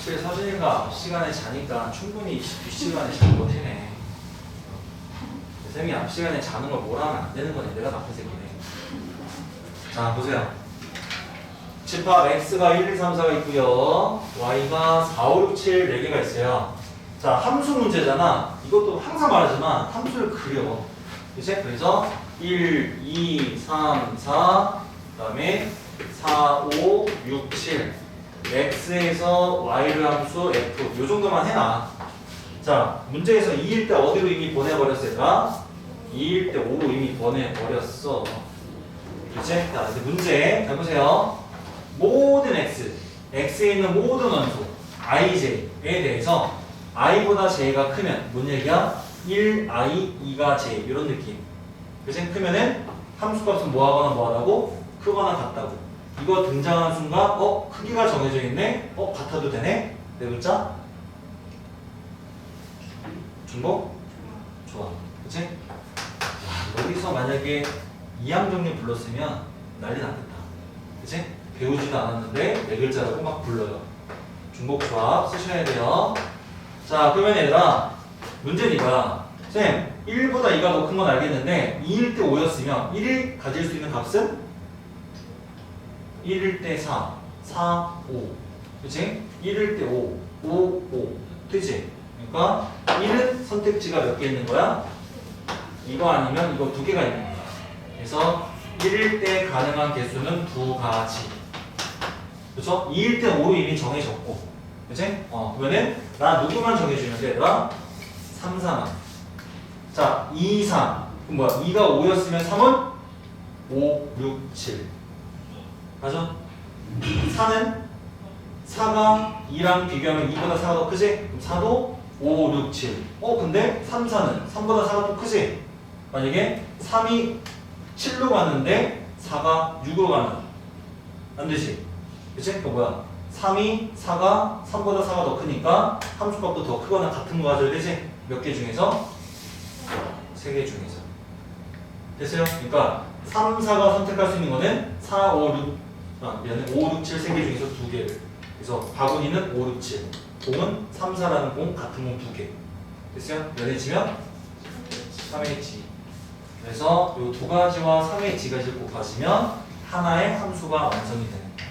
확실히 서준이가 앞시간에 자니까 충분히 뒷시간에 거 되네. 쌤이 앞시간에 자는 걸 뭐라 하면 안 되는 거네. 내가 나쁜 새끼네. 자, 보세요. 집합 x가 1, 2, 3, 4가 있고요. y가 4, 5, 6, 7, 4개가 있어요. 자, 함수 문제잖아. 이것도 항상 말하지만 함수를 그려. 그치? 그래서 1, 2, 3, 4, 그 다음에 4, 5, 6, 7. X에서 y를 함수 f. 요 정도만 해놔. 자, 문제에서 2일 때 어디로 이미 보내버렸을까? 2일 때 5로 이미 보내버렸어. 그치? 자, 이제 문제. 잘 보세요. 모든 x, x에 있는 모든 원소, ij에 대해서 i보다 j가 크면 뭔 얘기야? 1, i, 2가 j 이런 느낌. 그치? 크면은 함수값은 뭐하거나 뭐하다고? 크거나 같다고. 이거 등장하는 순간 어? 크기가 정해져 있네? 어? 같아도 되네? 네 글자? 중복? 좋아. 그치? 와, 여기서 만약에 이함정리 불렀으면 난리 났겠다. 그치? 배우지도 않았는데 네 글자라고 막 불러요. 중복 조합 쓰셔야 돼요. 자, 그러면 얘들아, 문제는 이거야. 쌤, 1보다 2가 더 큰 건 알겠는데 2일 때 5였으면 1이 가질 수 있는 값은 1일 때 4, 4, 5. 그치? 1일 때 5, 5, 5. 그치? 그러니까 1은 선택지가 몇 개 있는 거야? 이거 아니면 이거 두 개가 있는 거야. 그래서 1일 때 가능한 개수는 두 가지. 그쵸? 2일 때 5로 이미 정해졌고. 그치? 어, 그러면은 나 누구만 정해주면 돼, 얘들아? 3, 4만. 자, 2, 3. 그럼 뭐야? 2가 5였으면 3은 5, 6, 7. 맞아? 4는 4가 2랑 비교하면 2보다 4가 더 크지? 그럼 4도 5, 6, 7. 어, 근데 3, 4는 3보다 4가 또 크지? 만약에 3이 7로 갔는데 4가 6으로 가면 안 되지? 그치? 그 뭐야? 3이 4가 3보다 4가 더 크니까 함수값도 더 크거나 같은 거 가져야 되지? 몇 개 중에서? 3개 중에서. 됐어요? 그러니까 3, 4가 선택할 수 있는 거는 4, 5, 6, 아, 미안해. 5, 6, 7 3개 중에서 2개를. 그래서 바구니는 5, 6, 7. 공은 3, 4라는 공, 같은 공 2개. 됐어요? 연해지면 3H. 그래서 이 두 가지와 3H가 이제 곱하시면 하나의 함수가 완성이 되는 거예요.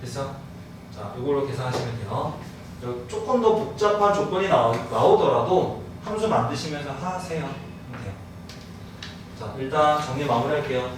됐어? 자, 이걸로 계산하시면 돼요. 저 조금 더 복잡한 조건이 나오, 나오더라도 함수 만드시면서 하세요. 자, 일단 정리 마무리할게요.